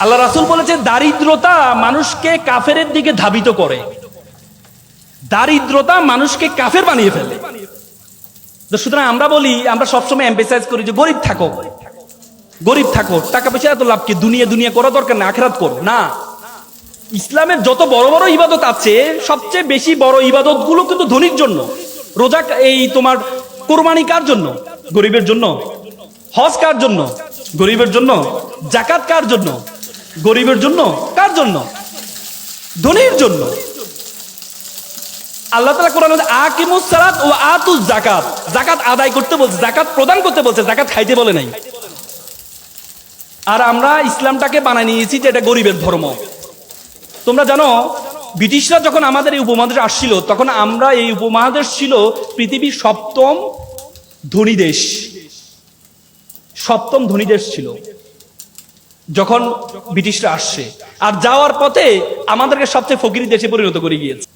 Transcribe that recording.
আল্লাহ রাসুল বলেছে দারিদ্রতা মানুষকে কাফের দিকে ধাবিত করে। দারিদ্রতা মানুষকে কাফের বানিয়ে ফেলে। সুতরাং আমরা বলি, আমরা সবসময় এম্পেসাইজ করি যে গরিব থাকো। গরিব থাকো, টাকা পয়সা এত লাভ কি? দুনিয়া দুনিয়া করা দরকার না আখেরাত করো। না। ইসলামের যত বড় বড় ইবাদত আছে, সবচেয়ে বেশি বড় ইবাদতগুলো কিন্তু ধনির জন্য। রোজা এই তোমার কোরবানি কার জন্য? গরিবের জন্য। হজ কার জন্য? গরিবের জন্য। জাকাত কার জন্য? গরিবের জন্য? কার জন্য? ধনির জন্য। আল্লাহ তালা কোরআন আকিমুস সালাত ও আতুস জাকাত জাকাত আদায় করতে বলছে জাকাত প্রদান করতে বলছে জাকাত খাইতে বলে নাই। আর আমরা ইসলামটাকে বানায় নিয়েছি যে এটা গরিবের ধর্ম। তোমরা জানো, ব্রিটিশরা যখন আমাদের এই উপমহাদেশে আসছিল, তখন আমরা এই উপমহাদেশ ছিল পৃথিবীর সপ্তম ধনী দেশ। সপ্তম ধনী দেশ ছিল। যখন ব্রিটিশরা আসছে। আর যাওয়ার পথে আমাদেরকে সবচেয়ে ফকির দেশে পরিণত করে গিয়েছে।